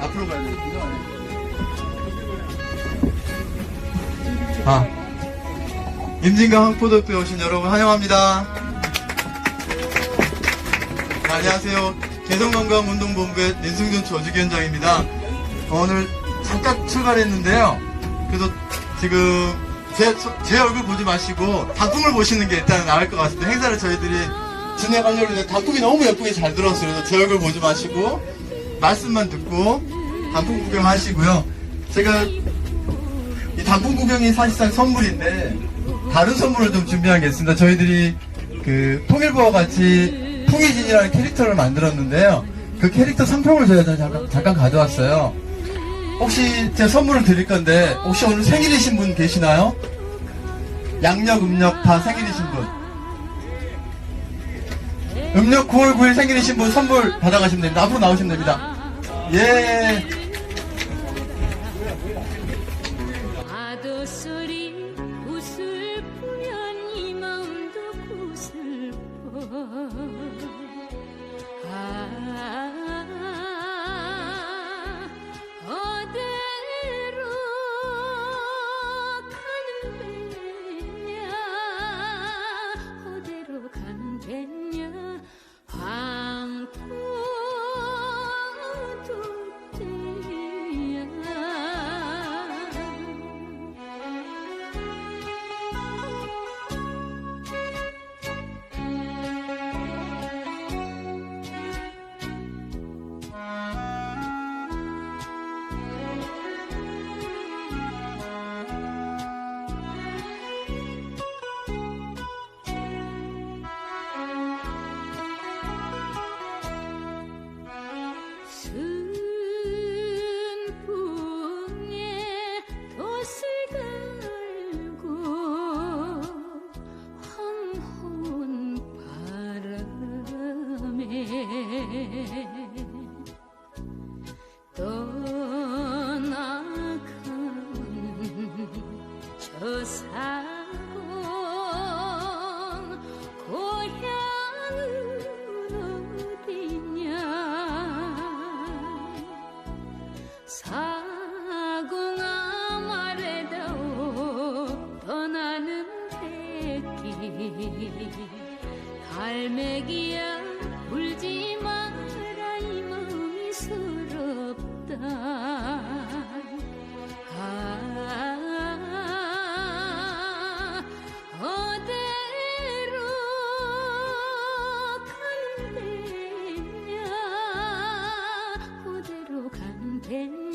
앞으로 가야 되거든요. 아, 임진강 항포도에 오신 여러분 환영합니다. 네, 안녕하세요. 개성관광운동본부의 민승준 조직위원장입니다. 오늘 잠깐 출발했는데요. 그래도 지금 제, 제 얼굴 보지 마시고 단풍을 보시는 게 일단 나을 것 같습니다. 행사를 저희들이 진행하려고 했는데 단풍이 너무 예쁘게 잘 들었어요. 그래서 제 얼굴 보지 마시고 말씀만 듣고 단풍 구경하시고요. 제가 이 단풍 구경이 사실상 선물인데 다른 선물을 좀 준비하겠습니다. 저희들이 그 통일부와 같이 통일진이라는 캐릭터를 만들었는데요. 그 캐릭터 상품을 저희가 잠깐, 잠깐 가져왔어요. 혹시 제가 선물을 드릴 건데 혹시 오늘 생일이신 분 계시나요? 양력, 음력 다 생일이신 분. 음력 9월 9일 생일이신 분 선물 받아가시면 됩니다. 앞으로 나오시면 됩니다. 예. 떠나가는 저 사공 고향은 어디냐 사공아 말해다오 떠나는 새끼 갈매기야 天。